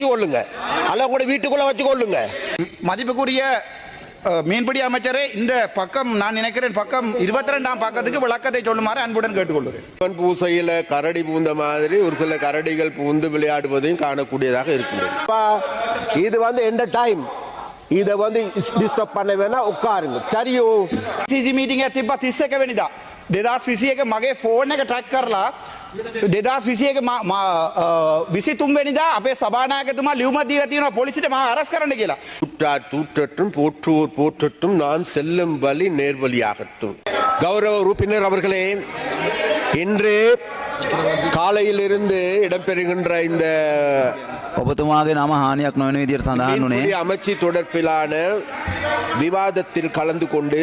கொள்ளுங்க அல்ல கூட வீட்டுக்குள்ள வச்சு கொள்ளுங்க மதிப்புக்குரிய அஹ், மீன்பிடி அமைச்சரே இந்த பக்கம் நான் நினைக்கிறேன் பக்கம் இருபத்தி ரெண்டாம் பக்கத்துக்கு விளக்கத்தை சொல்லுமாறு அன்புடன் கேட்டுக்கொள்கிறேன் சிவன் பூசையில கரடி பூந்த மாதிரி ஒரு சில கரடிகள் பூந்து விளையாடுவதையும் காணக்கூடியதாக இருக்குது இது வந்து எந்த டைம் இதை வந்து டிஸ்டர்ப் பண்ண வேணா உட்காருங்க சரியோ සීසි මීටිං ඇ තිබ තිස්සක වෙනිදා දෙදස් විසියක මගේ ෆෝර්න එක ටැක් කරලා දෙදස් විසියක විසි තුන්වෙනිදා අපේ සභානායකතුමා ලියවම දීලා තියෙනවා පොලිසිට ම අරස් කරන්න කියලා உற்றார் தூற்றட்டும் போற்றுவோர் போற்றட்டும் நாம் செல்லும் வழி நேர்வழியாகட்டும் கௌரவ உறுப்பினர் அவர்களே இன்று காலையிலிருந்து இடம்பெறுகின்ற இந்த ඔබතුමාගේ නම හානියක් නොවන විදියට සඳහන් වනේ மீன்பிடி அமைச்சு தொடர்பிலான விவாதத்தில் கலந்து கொண்டு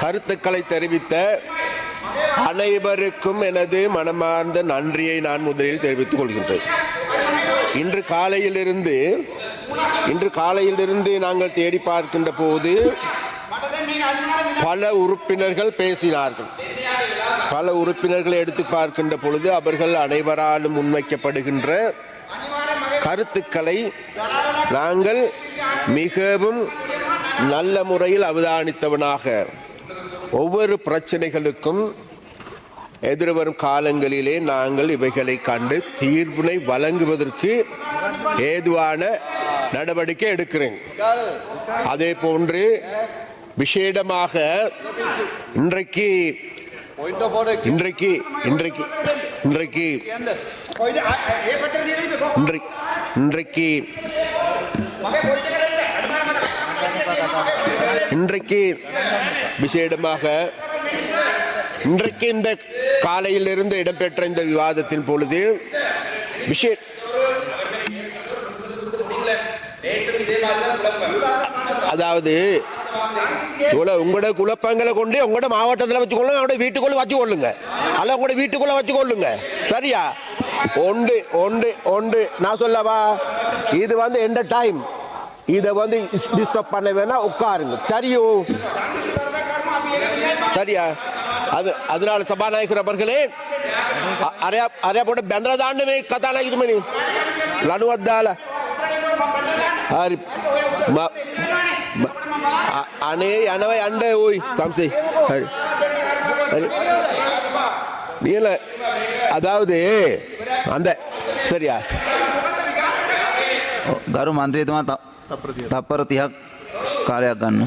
கருத்துக்களை தெரிவித்த அனைவருக்கும் எனது மனமார்ந்த நன்றியை நான் முதலில் தெரிவித்துக் கொள்கின்றேன். இன்று காலையிலிருந்து இன்று காலையிலிருந்து நாங்கள் தேடி பார்க்கின்ற போது பல உறுப்பினர்கள் பேசினார்கள். பல உறுப்பினர்களை எடுத்து பார்க்கின்ற பொழுது அவர்கள் அனைவராலும் முன்வைக்கப்படுகின்ற கருத்துக்களை நாங்கள் மிகவும் நல்ல முறையில் அவதானித்தவனாக. ஒவ்வொரு பிரச்சனைகளுக்கும் எதிர்வரும் காலங்களிலே நாங்கள் இவைகளை கண்டு தீர்ப்பினை வழங்குவதற்கு ஏதுவான நடவடிக்கை எடுக்கிறேன். அதே போன்று விசேடமாக இன்றைக்கு இன்றைக்கு இன்றைக்கு இன்றைக்கு இன்றைக்கு இன்றைக்கு இன்றைக்கு விசேடமாக இன்றைக்கு இந்த காலையிலிருந்து இடம்பெற்ற இந்த விவாதத்தின் பொழுது விஷே அதாவது உங்களோட குழப்பங்களை கொண்டு உங்களோட மாவட்டத்தில் வச்சுக்கொள்ளுங்க அவங்களோட வீட்டுக்குள்ள வச்சுக்கொள்ளுங்க. அல்ல உங்களோட வீட்டுக்குள்ள வச்சுக்கொள்ளுங்க. சரியா? ஒன்று ஒன்று ஒன்று. நான் சொல்லவா? இது வந்து எந்த டைம் இதை வந்து டிஸ்டர்ப் பண்ண வேணா உட்காருங்க. சரியோ? சரியா? அது அதனால சபாநாயகர் அவர்களே අ- අරයා අරයා පොට බැඳලා දාන්න මේ කතානායකතුමනි ලනුවත් දාලා හරි ම- ම- අ- අනේ යනව යන්න ඕයි තම්සේ හරි හරි நீல அதாவது அந்த சரியா ගරු මන්ත්‍රීතුමා ත- තප්පර තිහක් කාලයක් ගන්න.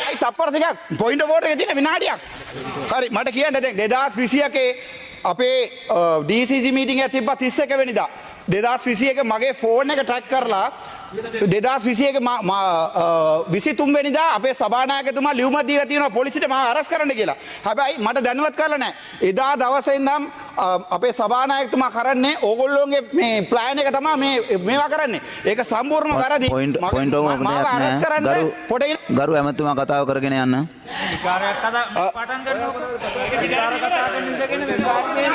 ඇයි තප්පර දෙකක් පොයින්ට ෝට තින විනාඩියක් හරි මට කියන්න දැන් දෙදස් විසියකේ අපේ ඩීසිසි මීටිං ඇ තිබ තිස්සක වෙනිදා. දෙදස් විසියක මගේ ෆෝර්න එක ටැක් කරලා දෙදස් විසියක විසි තුන්වෙනිදා අපේ සභානායකතුමා ලියවම දීලා තියෙනවා පොලිසිට ම අරස් කරන්න කියලා හැබැයි මට දැනුවත් කරලා නෑ එදා දවසෙන්දම් අපේ සභානායකතුමා කරන්නේ ඕගොල්ලෝගේ මේ ප්ලෑන එක තමා මේ මේවා කරන්නේ ඒක සම්පූර්ණ වැරදි පොයින්ට් මම- පොයින්ට මම- මාව අරස් කරන්න ගරු පොට ගරු ඇමතුමා කතාව කරගෙන යන්න. පටන් ගන්න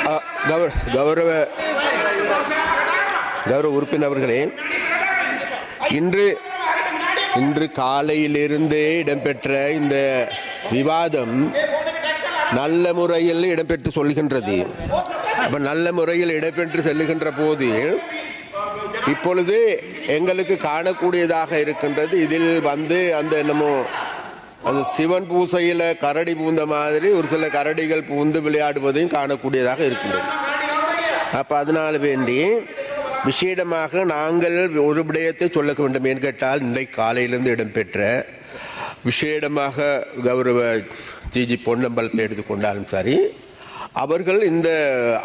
அ, கௌர கௌரவ கௌரவ உறுப்பினர் அவர்களே இன்று இன்று காலையிலிருந்தே இடம்பெற்ற இந்த விவாதம் நல்ல முறையில் இடம்பெற்று சொல்கின்றது. அப்ப நல்ல முறையில் இடம்பெற்று செல்லுகின்ற போது இப்பொழுது எங்களுக்கு காணக்கூடியதாக இருக்கின்றது. இதில் வந்து அந்த என்னமோ அந்த சிவன் பூசையில் கரடி பூந்த மாதிரி ஒரு சில கரடிகள் பூந்து விளையாடுவதையும் காணக்கூடியதாக இருக்கின்றது. அப்போ அதனால வேண்டி விசேடமாக நாங்கள் ஒரு விடயத்தை சொல்ல வேண்டும். என்று கேட்டால் இன்றைக்கு காலையிலிருந்து இடம்பெற்ற விசேடமாக கௌரவ ஜிஜி பொன்னம்பலத்தை எடுத்துக்கொண்டாலும் சரி அவர்கள் இந்த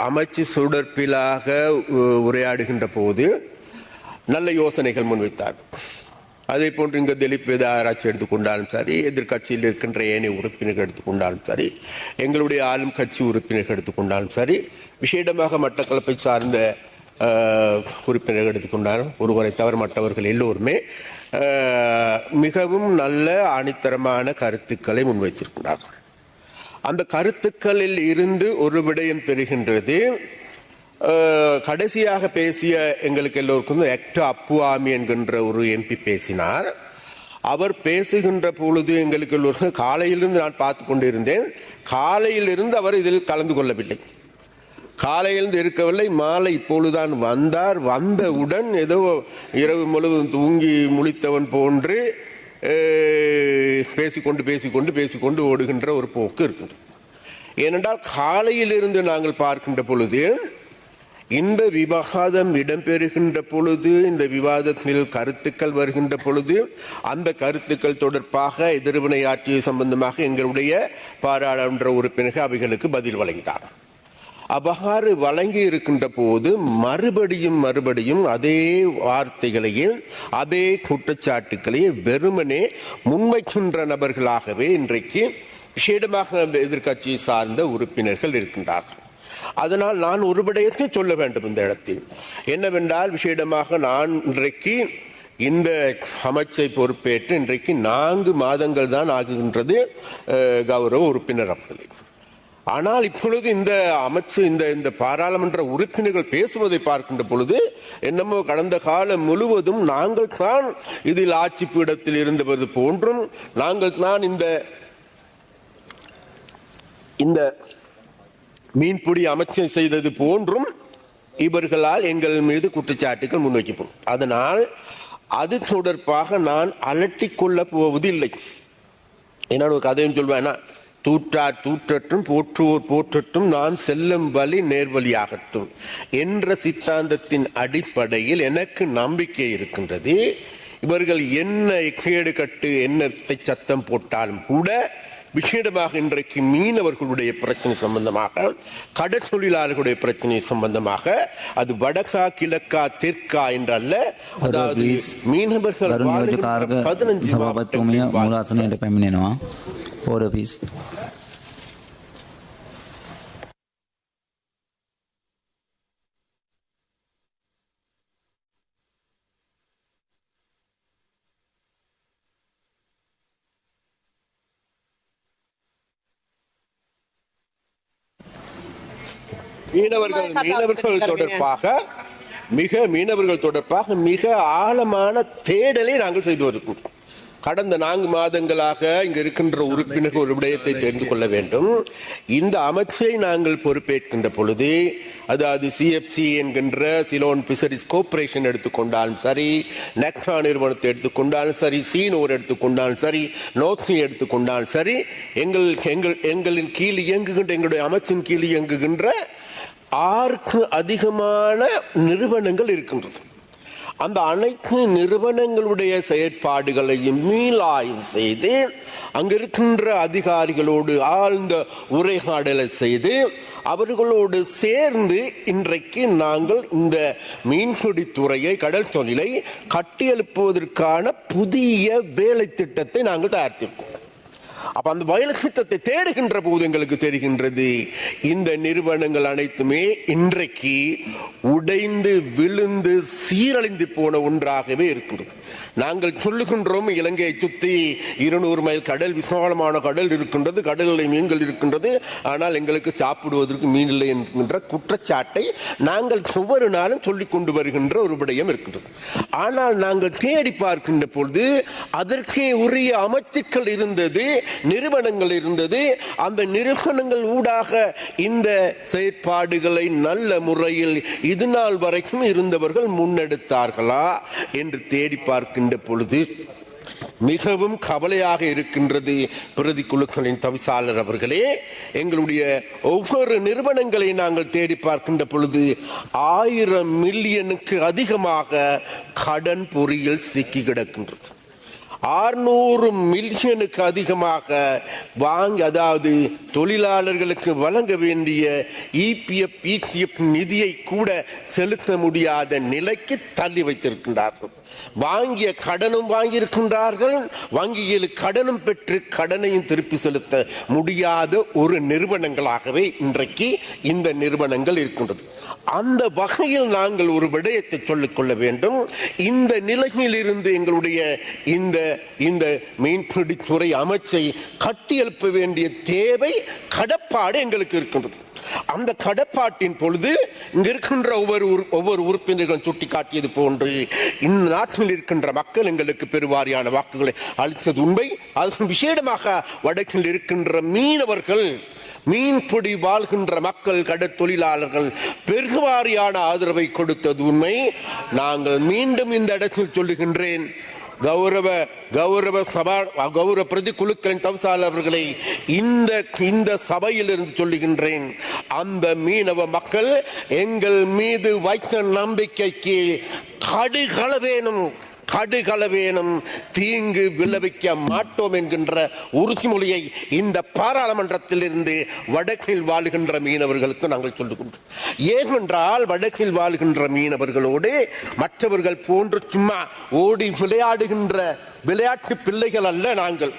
அமைச்சு சுடற்பிலாக உரையாடுகின்ற போது நல்ல யோசனைகள் முன்வைத்தார். அதே போன்று இங்கே திலீப் வேத ஆராய்ச்சி எடுத்துக்கொண்டாலும் சரி எதிர்க்கட்சியில் இருக்கின்ற ஏனைய உறுப்பினர்கள் எடுத்துக்கொண்டாலும் சரி எங்களுடைய ஆளும் கட்சி உறுப்பினர்கள் எடுத்துக்கொண்டாலும் சரி விசேடமாக மட்டக்களப்பை சார்ந்த உறுப்பினர் எடுத்துக்கொண்டார் ஒருவரை தவிர மற்றவர்கள் எல்லோருமே மிகவும் நல்ல ஆணித்தரமான கருத்துக்களை முன்வைத்திருக்கிறார்கள். அந்த கருத்துக்களில் இருந்து ஒரு விடயம் தெரிகின்றது. கடைசியாக பேசிய எங்களுக்கு எல்லோருக்கும் எக்டோ அப்புவாமி என்கின்ற ஒரு எம்பி பேசினார். அவர் பேசுகின்ற பொழுது எங்களுக்கு எல்லோருக்கும் காலையிலிருந்து நான் பார்த்து கொண்டிருந்தேன். காலையிலிருந்து அவர் இதில் கலந்து கொள்ளவில்லை. காலையிலிருந்து இருக்கவில்லை மாலை இப்பொழுதுதான் வந்தார். வந்தவுடன் ஏதோ இரவு முழுவதும் தூங்கி முழித்தவன் போன்று பேசிக்கொண்டு பேசிக்கொண்டு பேசிக்கொண்டு ஓடுகின்ற ஒரு போக்கு இருக்குது. ஏனென்றால் காலையிலிருந்து நாங்கள் பார்க்கின்ற பொழுது இந்த விவாதம் இடம்பெறுகின்ற பொழுது இந்த விவாதத்தில் கருத்துக்கள் வருகின்ற பொழுது அந்த கருத்துக்கள் தொடர்பாக எதிர்வினையாற்றிய சம்பந்தமாக எங்களுடைய பாராளுமன்ற உறுப்பினர்கள் அவைகளுக்கு பதில் வழங்கினார் அவ்வாறு வழங்கி இருக்கின்ற போது மறுபடியும் மறுபடியும் அதே வார்த்தைகளையும் அதே குற்றச்சாட்டுக்களையும் வெறுமனே முன்வைக்கின்ற நபர்களாகவே இன்றைக்கு விஷேடமாக அந்த எதிர்க்கட்சியை சார்ந்த உறுப்பினர்கள் இருக்கின்றார்கள். அதனால் நான் ஒரு விடயத்தை சொல்ல வேண்டும் இந்த இடத்தில். என்னவென்றால் விஷேடமாக நான் இன்றைக்கு இந்த அமைச்சை பொறுப்பேற்று இன்றைக்கு நான்கு மாதங்கள் தான் ஆகுகின்றது கௌரவ உறுப்பினர் அப்படி ஆனால் இப்பொழுது இந்த அமைச்சு இந்த இந்த பாராளுமன்ற உறுப்பினர்கள் பேசுவதை பார்க்கின்ற பொழுது என்னமோ கடந்த காலம் முழுவதும் நாங்கள் தான் இதில் ஆட்சி பீடத்தில் இருந்தது போன்றும் நாங்கள் தான் இந்த இந்த மீன்பிடி அமைச்சர் செய்தது போன்றும் இவர்களால் எங்கள் மீது குற்றச்சாட்டுகள் முன்வைக்கப்படும் அதனால் அது தொடர்பாக நான் அலட்டிக்கொள்ள போவதில்லை. என்னோட ஒரு கதையும் சொல்வேன்னா தூற்றார் தூற்றட்டும் போற்றுவோர் போற்றட்டும் நான் செல்லும் வழி நேர்வழியாகட்டும். என்ற சித்தாந்தத்தின் அடிப்படையில் எனக்கு நம்பிக்கை இருக்கின்றது. இவர்கள் என்ன கேடு கட்டு என்னத்தை சத்தம் போட்டாலும் கூட விசேடமாக இன்றைக்கு மீனவர்களுடைய பிரச்சனை சம்பந்தமாக கடற் தொழிலாளர்களுடைய பிரச்சனை சம்பந்தமாக அது வடகா கிழக்கா தெற்கா என்றல்ல அதாவது மீனவர்கள் பதினஞ்சு ಮೂಲಾಸನ ಪೆಮಿನೇನವಾ ಓಡೋ மீனவர்கள் மீனவர்கள் தொடர்பாக மிக மீனவர்கள் தொடர்பாக மிக ஆழமான தேடலை நாங்கள் செய்து வருகிறோம் கடந்த நான்கு மாதங்களாக இங்க இருக்கின்ற உறுப்பினர்கள் ஒரு விடயத்தை தெரிந்து கொள்ள வேண்டும். இந்த அமைச்சை நாங்கள் பொறுப்பேற்கின்ற பொழுது அதாவது சிஎஃப்சி என்கின்ற சிலோன் பிசரிஸ் கோர்பரேஷன் எடுத்துக்கொண்டாலும் சரி நெக்ஸா நிறுவனத்தை எடுத்துக்கொண்டாலும் சரி சீனோர் எடுத்துக்கொண்டாலும் சரி நோத்னி எடுத்துக்கொண்டாலும் சரி எங்கள் எங்கள் எங்களின் கீழ் இயங்குகின்ற எங்களுடைய அமைச்சின் கீழ் இயங்குகின்ற ஆறுக்கு அதிகமான நிறுவனங்கள் இருக்கின்றது. அந்த அனைத்து நிறுவனங்களுடைய செயற்பாடுகளையும் மீளாய்வு செய்து அங்க இருக்கின்ற அதிகாரிகளோடு ஆழ்ந்த உரையாடலை செய்து அவர்களோடு சேர்ந்து இன்றைக்கு நாங்கள் இந்த மீன்பிடி துறையை கடல் தொழிலை கட்டியெழுப்புவதற்கான புதிய வேலை திட்டத்தை நாங்கள் தயாரித்திருக்கோம். அப்ப அந்த வயல் திட்டத்தை தேடுகின்ற போது எங்களுக்கு தெரிகின்றது. இந்த நிறுவனங்கள் அனைத்துமே இன்றைக்கு உடைந்து விழுந்து சீரழிந்து போன ஒன்றாகவே இருக்கின்றது. நாங்கள் சொல்லுகின்றோம் இலங்கையை சுற்றி இருநூறு மைல் கடல் விசாலமான கடல் இருக்கின்றது கடலில் மீன்கள் இருக்கின்றது. ஆனால் எங்களுக்கு சாப்பிடுவதற்கு மீன் இல்லை என்கின்ற குற்றச்சாட்டை நாங்கள் ஒவ்வொரு நாளும் சொல்லி கொண்டு வருகின்ற ஒரு விடயம் இருக்கின்றது. ஆனால் நாங்கள் தேடி பார்க்கின்ற பொழுது அதற்கே உரிய அமைச்சுக்கள் இருந்தது நிறுவனங்கள் இருந்தது. அந்த நிறுவனங்கள் ஊடாக இந்த செயற்பாடுகளை நல்ல முறையில் இது நாள் வரைக்கும் இருந்தவர்கள் முன்னெடுத்தார்களா என்று தேடி பார்க்கின்ற பொழுது மிகவும் கவலையாக இருக்கின்றது பிரதி குழுக்களின் தவிசாளர் அவர்களே. எங்களுடைய ஒவ்வொரு நிறுவனங்களை நாங்கள் தேடி பார்க்கின்ற பொழுது ஆயிரம் மில்லியனுக்கு அதிகமாக கடன் பொறியில் சிக்கி கிடக்கின்றது. ஆறுநூறு மில்லியனுக்கு அதிகமாக வாங்கி அதாவது தொழிலாளர்களுக்கு வழங்க வேண்டிய இபிஎஃப் இடிஎஃப் நிதியை கூட செலுத்த முடியாத நிலைக்கு தள்ளி வைத்திருக்கின்றார்கள். வாங்கிய கடனும் வாங்கியிருக்கின்றார்கள். வங்கியில் கடனும் பெற்று கடனையும் திருப்பி செலுத்த முடியாத ஒரு நிறுவனங்களாகவே இன்றைக்கு இந்த நிறுவனங்கள் இருக்கின்றது. அந்த வகையில் நாங்கள் ஒரு விடயத்தை சொல்லிக்கொள்ள வேண்டும். இந்த நிலையில் இருந்து எங்களுடைய இந்த இந்த மீன்பிடித்துறை அமைச்சை கட்டியெழுப்ப வேண்டிய தேவை கடப்பாடு எங்களுக்கு இருக்கின்றது. அந்த கடப்பாட்டின் பொழுது இங்கிருக்கின்ற ஒவ்வொரு ஒவ்வொரு உறுப்பினர்களும் சுட்டிக்காட்டியது போன்று இந்த நாட்டில் இருக்கின்ற மக்கள் எங்களுக்கு பெருவாரியான வாக்குகளை அளித்தது உண்மை. அது விசேடமாக வடக்கில் இருக்கின்ற மீனவர்கள் மீன்பிடி வாழ்கின்ற மக்கள் கடற்தொழிலாளர்கள் பெருவாரியான ஆதரவை கொடுத்தது உண்மை. நாங்கள் மீண்டும் இந்த இடத்தில் சொல்லுகின்றேன். கௌரவ கௌரவ சபா கௌரவ பிரதி குழுக்களின் தவசால் அவர்களை இந்த இந்த சபையில் இருந்து சொல்லுகின்றேன். அந்த மீனவ மக்கள் எங்கள் மீது வைத்த நம்பிக்கைக்கு கடுகளவேனும் கடுகளவேனும் தீங்கு விளைவிக்க மாட்டோம் என்கின்ற உறுதிமொழியை இந்த பாராளுமன்றத்திலிருந்து வடக்கில் வாழ்கின்ற மீனவர்களுக்கு நாங்கள் சொல்லுகின்றோம். ஏனென்றால் வடக்கில் வாழ்கின்ற மீனவர்களோடு மற்றவர்கள் போன்று சும்மா ஓடி விளையாடுகின்ற விளையாட்டு பிள்ளைகள் அல்ல நாங்கள்.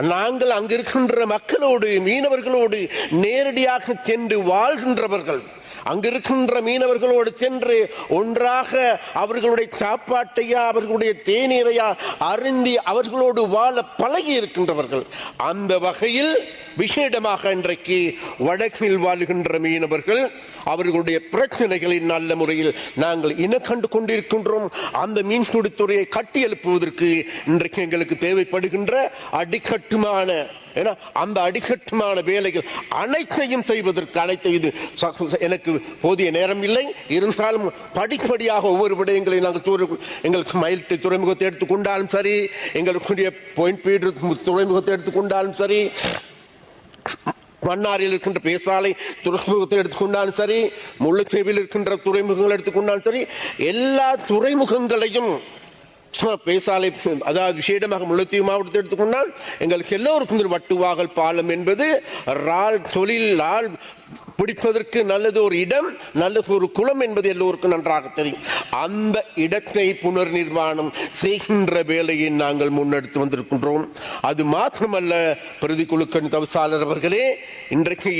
நாங்கள் அங்கிருக்கின்ற மக்களோடு மீனவர்களோடு நேரடியாக சென்று வாழ்கின்றவர்கள். அங்கிருக்கின்ற மீனவர்களோடு சென்று ஒன்றாக அவர்களுடைய சாப்பாட்டையா அவர்களுடைய தேநீரையா அருந்தி அவர்களோடு வாழ பழகி இருக்கின்றவர்கள். அந்த வகையில் விசேடமாக இன்றைக்கு வடக்கில் வாழ்கின்ற மீனவர்கள் அவர்களுடைய பிரச்சனைகளை நல்ல முறையில் நாங்கள் இன கண்டு கொண்டிருக்கின்றோம். அந்த மீன்பிடித்துறையை கட்டி எழுப்புவதற்கு இன்றைக்கு எங்களுக்கு தேவைப்படுகின்ற அடிக்கட்டுமான ஏன்னா அந்த அடிக்கட்டுமான வேலைகள் அனைத்தையும் செய்வதற்கு அனைத்து இது ச- எனக்கு போதிய நேரம் இல்லை. இருந்தாலும் படிப்படியாக ஒவ்வொரு விடயங்களையும் நாங்கள் தூர எங்களுக்கு மயில்ட்டு துறைமுகத்தை எடுத்துக்கொண்டாலும் சரி எங்களுக்குரிய பாயிண்ட் பீடு துறைமுகத்தை எடுத்துக்கொண்டாலும் சரி மன்னாரில் இருக்கின்ற பேசாலை துறைமுகத்தை எடுத்துக்கொண்டாலும் சரி முல்லைத்தீவில் இருக்கின்ற துறைமுகங்கள் எடுத்துக்கொண்டாலும் சரி எல்லா துறைமுகங்களையும் பேசாலை அதாவது விசேடமாக முல்லைத்தீவு மாவட்டத்தை எடுத்துக்கொண்டால் எங்களுக்கு எல்லோருக்கும் வட்டுவாகல் பாலம் என்பது ரால் தொழில் ஆள் பிடிப்பதற்கு நல்லது ஒரு இடம் நல்லது ஒரு குளம் என்பது எல்லோருக்கும் நன்றாக தெரியும். அந்த இடத்தை புனர் நிர்மாணம் செய்கின்ற வேலையை நாங்கள் முன்னெடுத்து வந்திருக்கின்றோம். அது மாத்திரமல்ல பிரதி குழுக்களின் தவசாளர் அவர்களே இன்றைக்கு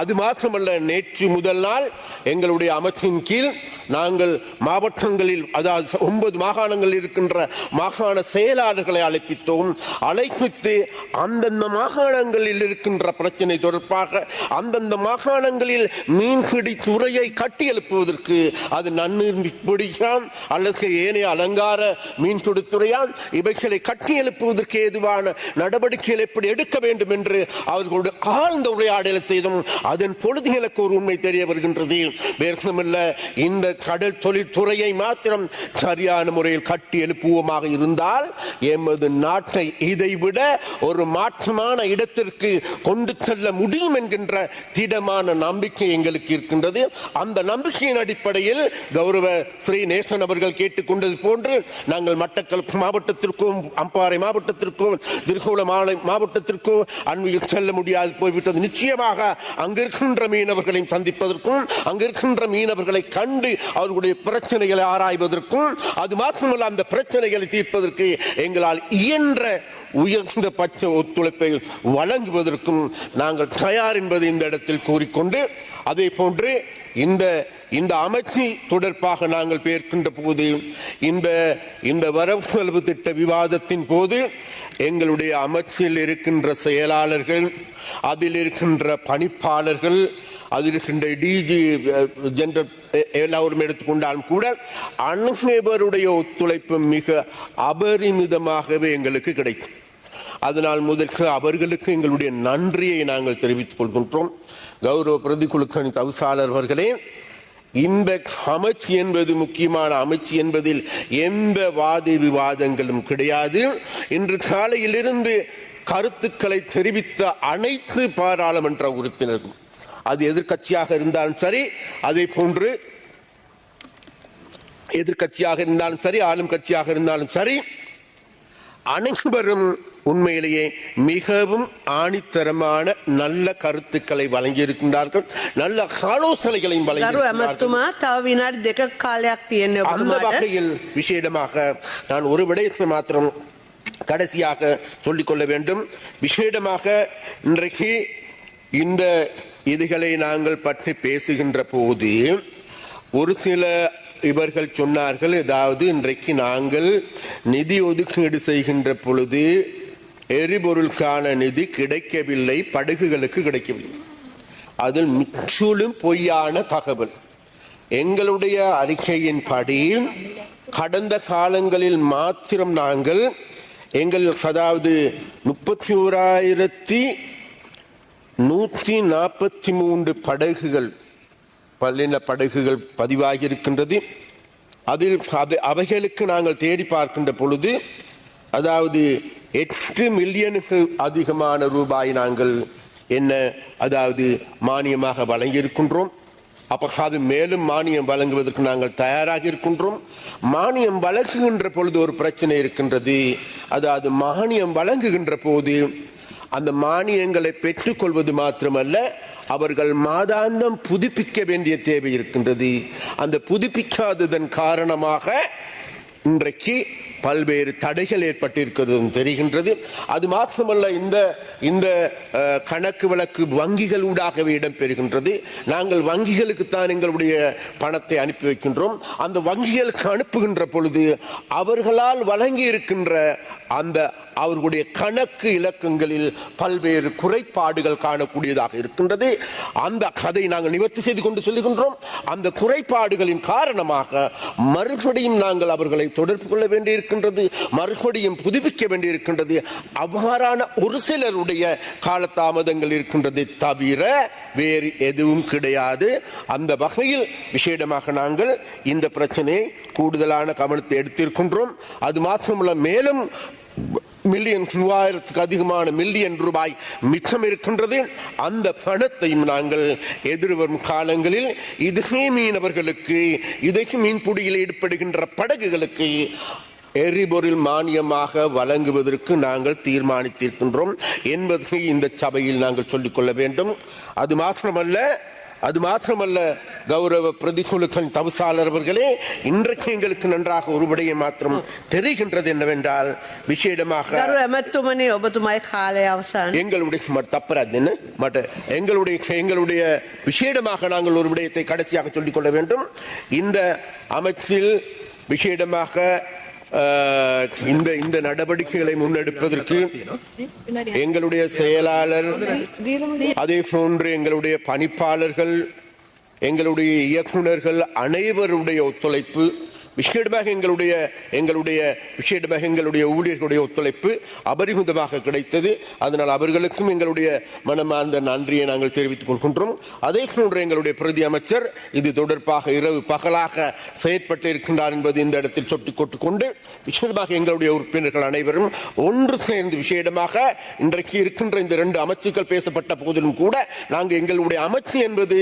அது மாத்திரமல்ல நேற்று முதல் நாள் எங்களுடைய அமைச்சின் கீழ் நாங்கள் மாவட்டங்களில் அதாவது ஒன்பது மாகாணங்களில் இருக்கின்ற மாகாண செயலாளர்களை அழைப்பித்தோம். அழைப்பித்து அந்தந்த மாகாணங்களில் இருக்கின்ற பிரச்சனை தொடர்பாக அந்தந்த மாகாணங்களில் மீன்பிடி துறையை கட்டி எழுப்புவதற்கு அது நன்னீர் பிடிக்கான் அல்லது ஏனைய அலங்கார மீன்பிடி துறையான் இவைகளை கட்டி எழுப்புவதற்கு ஏதுவான நடவடிக்கைகள் எப்படி எடுக்க வேண்டும் என்று அவர்களோடு ஆழ்ந்த உரையாடலை செய்தும் அதன் பொழுது எனக்கு ஒரு உண்மை தெரிய வருகின்றது. வேறுமில்ல இந்த கடல் தொழில்துறையை மாத்திரம் சரியான முறையில் கட்டி எழுப்புவோமாக இருந்தால் எமது நாட்டை இதைவிட ஒரு மாற்றமான இடத்திற்கு கொண்டு செல்ல முடியும் என்கின்ற திடமான நம்பிக்கை எங்களுக்கு இருக்கின்றது. அந்த நம்பிக்கையின் அடிப்படையில் கௌரவ ஸ்ரீ நேசன் அவர்கள் கேட்டுக்கொண்டது போன்று நாங்கள் மட்டக்களப்பு மாவட்டத்திற்கும் அம்பாறை மாவட்டத்திற்கும் திருகோணமலை மாவட்டத்திற்கோ அண்மையில் செல்ல முடியாது போய்விட்டது. நிச்சயமாக அங்கிருக்கின்ற மீனவர்களையும் சந்திப்பதற்கும் அங்கிருக்கின்ற மீனவர்களை கண்டு அவர்களுடைய பிரச்சனைகளை ஆராய்வதற்கும் அது மாத்திரமல்ல அந்த பிரச்சனைகளை தீர்ப்பதற்கு எங்களால் இயன்ற உயர்ந்த பட்ச ஒத்துழைப்பை வழங்குவதற்கும் நாங்கள் தயார் என்பதை இந்த இடத்தில் கூறிக்கொண்டு அதே போன்று இந்த இந்த அமைச்சு தொடர்பாக நாங்கள் பேர்க்கின்ற போது இந்த இந்த வரவு செலவு திட்ட விவாதத்தின் போது எங்களுடைய அமைச்சில் இருக்கின்ற செயலாளர்கள் அதில் இருக்கின்ற பணிப்பாளர்கள் அதில் இருக்கின்ற டிஜி ஜென்ரல் எல்லாரும் எடுத்துக்கொண்டாலும் கூட அனைவருடைய ஒத்துழைப்பு மிக அபரிமிதமாகவே எங்களுக்கு கிடைக்கும். அதனால் முதற்கு அவர்களுக்கு எங்களுடைய நன்றியை நாங்கள் தெரிவித்துக் கொள்கின்றோம். கௌரவ பிரதிகுழுக்களின் தவிசாளர் அவர்களே இந்த அமைச்சு என்பது முக்கியமான அமைச்சு என்பதில் எந்த வாத விவாதங்களும் கிடையாது. இன்று காலையிலிருந்து கருத்துக்களை தெரிவித்த அனைத்து பாராளுமன்ற உறுப்பினரும் அது எதிர்க்கட்சியாக இருந்தாலும் சரி அதே போன்று எதிர்க்கட்சியாக இருந்தாலும் சரி ஆளும் கட்சியாக இருந்தாலும் சரி அனைவரும் உண்மையிலேயே மிகவும் ஆணித்தரமான நல்ல கருத்துக்களை வழங்கியிருக்கின்றார்கள். நல்ல ஆலோசனைகளையும் அந்த வகையில் விசேடமாக நான் ஒரு விடயத்தை மாத்திரம் கடைசியாக சொல்லிக்கொள்ள வேண்டும். விசேடமாக இன்றைக்கு இந்த இதுகளை நாங்கள் பற்றி பேசுகின்ற போது ஒரு சில இவர்கள் சொன்னார்கள் ஏதாவது இன்றைக்கு நாங்கள் நிதி ஒதுக்கீடு செய்கின்ற பொழுது எரிபொருளுக்கான நிதி கிடைக்கவில்லை படகுகளுக்கு கிடைக்கவில்லை. அதில் முற்றிலும் பொய்யான தகவல். எங்களுடைய அறிக்கையின்படி கடந்த காலங்களில் மாத்திரம் நாங்கள் எங்கள் அதாவது முப்பத்தி ஓராயிரத்தி நூற்றி நாற்பத்தி மூன்று படகுகள் பல்லின படகுகள் பதிவாகி இருக்கின்றது அதில் அது- அவைகளுக்கு நாங்கள் தேடி பார்க்கின்ற பொழுது அதாவது எட்டு மில்லியனுக்கு அதிகமான ரூபாய் நாங்கள் என்ன அதாவது மானியமாக வழங்கியிருக்கின்றோம். அப்ப அது மேலும் மானியம் வழங்குவதற்கு நாங்கள் தயாராக இருக்கின்றோம். மானியம் வழங்குகின்ற பொழுது ஒரு பிரச்சனை இருக்கின்றது. அதாவது மானியம் வழங்குகின்ற போது அந்த மானியங்களை பெற்றுக்கொள்வது மாத்திரமல்ல அவர்கள் மாதாந்தம் புதுப்பிக்க வேண்டிய தேவை இருக்கின்றது. அந்த புதுப்பிக்காததன் காரணமாக இன்றைக்கு பல்வேறு தடைகள் ஏற்பட்டிருக்கிறது தெரிகின்றது. அது மாத்திரமல்ல இந்த இந்த கணக்கு வழக்கு வங்கிகள் ஊடாகவே இடம்பெறுகின்றது. நாங்கள் வங்கிகளுக்குத்தான் எங்களுடைய பணத்தை அனுப்பி வைக்கின்றோம். அந்த வங்கிகளுக்கு அனுப்புகின்ற பொழுது அவர்களால் வழங்கி இருக்கின்ற அந்த அவர்களுடைய கணக்கு இலக்கங்களில் பல்வேறு குறைபாடுகள் காணக்கூடியதாக இருக்கின்றது. அந்த கதை நாங்கள் நிவர்த்தி செய்து கொண்டு சொல்லுகின்றோம். அந்த குறைபாடுகளின் காரணமாக மறுபடியும் நாங்கள் அவர்களை தொடர்பு கொள்ள வேண்டியிருக்கின்றது மறுபடியும் புதுப்பிக்க வேண்டியிருக்கின்றது. அவ்வாறான ஒரு சிலருடைய காலதாமதங்கள் இருக்கின்றதை தவிர வேறு எதுவும் கிடையாது. அந்த வகையில் விசேடமாக நாங்கள் இந்த பிரச்சனையை கூடுதலான கவனத்தை எடுத்திருக்கின்றோம். அது மாத்திரமல்ல மேலும் மில்லியன் மூவாயிரத்துக்கு அதிகமான மில்லியன் ரூபாய் மிச்சம் இருக்கின்றது. அந்த பணத்தையும் நாங்கள் எதிர்வரும் காலங்களில் இதே மீனவர்களுக்கு இதே மீன்பிடியில் ஈடுபடுகின்ற படகுகளுக்கு எரிபொருள் மானியமாக வழங்குவதற்கு நாங்கள் தீர்மானித்திருக்கின்றோம் என்பதை இந்த சபையில் நாங்கள் சொல்லிக்கொள்ள வேண்டும். அது மாத்திரமல்ல அது மாத்திரமல்ல கௌரவ பிரதிகுலுக்கன் தவிசாளர் அவர்களே இன்றைக்கு எங்களுக்கு நன்றாக ஒரு மாத்திரம் தெரிகின்றது என்னவென்றால் விசேடமாக எங்களுடைய தப்பராது என்ன? மட்ட எங்களுடைய எங்களுடைய விசேடமாக நாங்கள் ஒரு விடயத்தை கடைசியாக சொல்லிக்கொள்ள வேண்டும். இந்த அமைச்சில் விசேடமாக இந்த இந்த நடவடிக்கைகளை முன்னெடுப்பதற்கு எங்களுடைய செயலாளர் அதே போன்று எங்களுடைய பணிப்பாளர்கள் எங்களுடைய இயக்குநர்கள் அனைவருடைய ஒத்துழைப்பு விசேடமாக எங்களுடைய எங்களுடைய விசேடமாக எங்களுடைய ஊழியர்களுடைய ஒத்துழைப்பு அபரிமிதமாக கிடைத்தது. அதனால் அவர்களுக்கும் எங்களுடைய மனமார்ந்த நன்றியை நாங்கள் தெரிவித்துக் கொள்கின்றோம். அதே போன்று எங்களுடைய பிரதி அமைச்சர் இது தொடர்பாக இரவு பகலாக செயற்பட்டு இருக்கின்றார் என்பது இந்த இடத்தில் சுட்டிக் கொண்டு விசேடமாக எங்களுடைய உறுப்பினர்கள் அனைவரும் ஒன்று சேர்ந்து விசேடமாக இன்றைக்கு இருக்கின்ற இந்த ரெண்டு அமைச்சுக்கள் பேசப்பட்ட போதிலும் கூட நாங்கள் எங்களுடைய அமைச்சு என்பது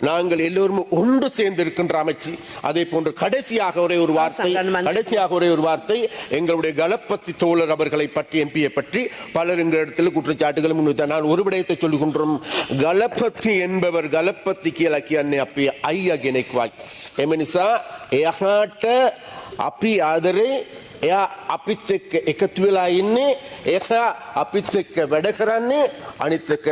நாங்கள் எல்லோரும் ஒன்று சேர்ந்து இருக்கின்ற அமைச்சு அதே போன்று கடைசியாக ஒரே ஒரு வார்த்தை கடைசியாக ஒரே ஒரு வார்த்தை எங்களுடைய கலப்பத்தி தோழர் அவர்களை பற்றி எம்பியை பற்றி பலர் எங்கள் இடத்தில் குற்றச்சாட்டுகளும் முன்வைத்தார் நான் ஒரு விடயத்தை சொல்லுகின்றோம் கலப்பத்தி என்பவர் கலப்பத்தி கிழக்கி அன்னை அப்பி ஐயா கிணைக்குவாய் එමනිසා එයහාට අපි ආදරේ එයා අපිත් එක්ක එකතු වෙලා ඉන්නේ ඒක අපිත් එක්ක වැඩ කරන්නේ අනිත් එක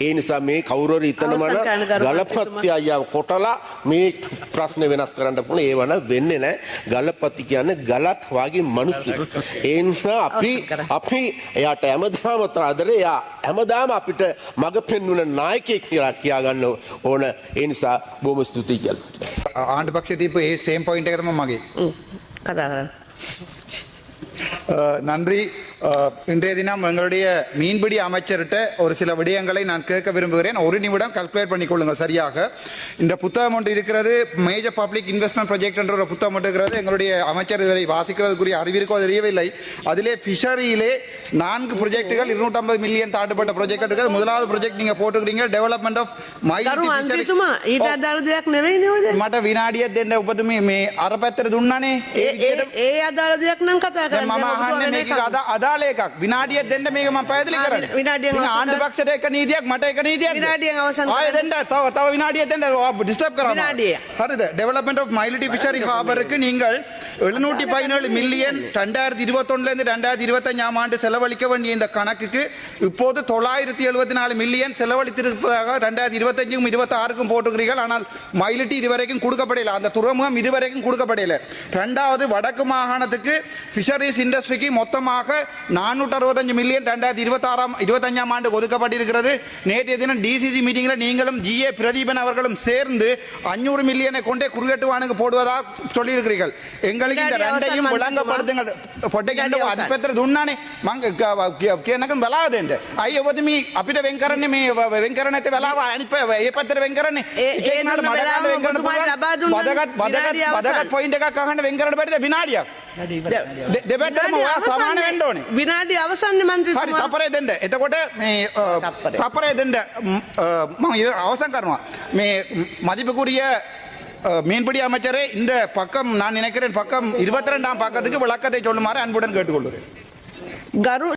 ඒ නිසා මේ කවුරු හරි හිතනවා නම් ගලපති අයියා කොටලා මේ ප්‍රශ්නේ වෙනස් කරන්න පුළුවන්. ඒ වන වෙන්නේ නැහැ. ගලපති කියන්නේ ගලත් වාගේ මිනිස්සු. ඒ නිසා අපි අපි එයාට හැමදාම ආදරේ. එයා හැමදාම අපිට මග පෙන්වන නායකයෙක් කියලා කියා ගන්න ඕන. ඒ නිසා බොහොම ස්තුතියි කියලා. ආණ්ඩු පක්ෂයේ තිබ්බ ඒ සේම් පොයින්ට් එක තමයි මගේ. කතා කරන්න. නන්රි இன்றைய தினம் எங்களுடைய மீன்பிடி அமைச்சர்கிட்ட ஒரு சில விடயங்களை நான் கேட்க விரும்புகிறேன் ஒரு நிமிடம் கல்குலேட் பண்ணிக்கொள்ளுங்கள் சரியாக இந்த புத்தகம் ஒன்று இருக்கிறது மேஜர் பப்ளிக் இன்வெஸ்ட்மெண்ட் ப்ராஜெக்ட் என்ற ஒரு புத்தகம் ஒன்று இருக்கிறது எங்களுடைய அமைச்சர் இதுவரை வாசிக்கிறதுக்குரிய அறிவிற்கோ தெரியவில்லை அதிலே ஃபிஷரியிலே நான்கு ப்ரொஜெக்டுகள் இருநூற்றம்பது மில்லியன் தாண்டுபட்ட ப்ராஜெக்ட் இருக்கிறது முதலாவது ப்ராஜெக்ட் நீங்க போட்டுக்கிறீங்க டெவலப்மெண்ட் ஆஃப் ගරු අන්තිතුමා ඊට අදාළ දෙයක් නෙවෙයි නෝද. මට විනාඩියක් දෙන්න ඔබතුමී මේ අර පැත්තට දුන්නනේ ඒ විදිහට ඒ අදාළ දෙයක් නම් කතා දැන් කරන්න. මම අහන්නේ මේක අදා අදාළ එකක් විනාඩියක් දෙන්න මේක මම පැහැදිලි ආ, කරන්නේ විනාඩියෙන් ඉතින් අවසන් ආණ්ඩු කරන්න. පක්ෂයට එක නීතියක් මට එක නීතියක් විනාඩියෙන් අවසන් ආයෙ කරන්න. දෙන්න තව තව විනාඩියක් දෙන්න ඩිස්ටර්බ් කරා විනාඩිය. හරිද டெவலப்மெண்ட் ஆஃப் மைலிட்டி ஃபிஷரி ஹார்பருக்கு நீங்கள் எழுநூற்றி பதினேழு மில்லியன் ரெண்டாயிரத்தி இருபத்தொன்னுலேருந்து ரெண்டாயிரத்தி இருபத்தஞ்சாம் ஆண்டு செலவழிக்க வேண்டிய இந்த கணக்குக்கு இப்போது தொள்ளாயிரத்தி எழுபத்தி நாலு மில்லியன் செலவழித்திருப்பதாக ரெண்டாயிரத்தி இருபத்தஞ்சுக்கும் இருபத்தாறுக்கும் போட்டுக்கிறீர்கள் ஆனால் மைலிட்டி இதுவரைக்கும் கொடுக்கப்படல அந்த துறைமுகம் இதுவரைக்கும் கொடுக்கப்படல ரெண்டாவது வடக்கு மாகாணத்துக்கு ஃபிஷரிஸ் இண்டஸ்ட்ரிக்கு மொத்தமாக நானூற்று அறுபத்தஞ்சு மில்லியன் ரெண்டாயிரத்தி இருபத்தாறாம் இருபத்தஞ்சாம் ஆண்டு ஒதுக்கப்பட்டிருக்கிறது. நேற்றைய தினம் டிசிசி மீட்டிங்கில் நீங்களும் ஜிஏ பிரதீபன் அவர்களும் சேர்ந்து அஞ்சூறு மில்லியனை கொண்டே குறுக்கட்டுவானுக்கு போடுவதாக சொல்லியிருக்கிறீர்கள். எங்களுக்கு இந்த ரெண்டையும் விளங்கப்படுத்துங்கள் பொட்டைக்கு அது பெற்றது உண்ணானே எனக்கு வெலாவதுண்டு ஐ எவ்வளவு மீ அப்பிட்ட வெங்கரண் மீ வெங்கரணத்தை வெலாவ அனுப்ப ஏப்பத்திர வெங்கரணி மதகத் மதகத் மதகத் பாயிண்ட் காக்காக வெங்கரண படுத்த வினாடியா? ඒ- එක ඒ කෙනාට දුන්න මඩ වෙලාව ගන්න වෙන් කරන්න ඔබතුමාට පුළුවන්. ලබා දුන්නනේ. වදගත් වදගත් විනාඩි අවසන්. වදගත් පොයින්ට් එකක් අහන්න වෙන් කරන්න බැරිද විනාඩියක් දෙ- දෙපැත්තටම විනාඩි ඔයා සමාන වෙන්න ඕනේ විනාඩි අවසන්නේ හරි මන්ත්‍රීතුමා තපරේ දෙන්න එතකොට මේ අ, තප්පරේ. තපරේ දෙන්න ම්, අ, මම ඉව අවසන් කරනවා මේ ம், மதிப்புக்குரிய அ, மீன்பிடி அமைச்சரே இந்த பக்கம் நான் நினைக்கிறேன் பக்கம் இருபத்தி ரெண்டாம் பக்கத்துக்கு விளக்கத்தை சொல்லுமாறு அன்புடன் கேட்டுக்கொள்கிறேன் ගරු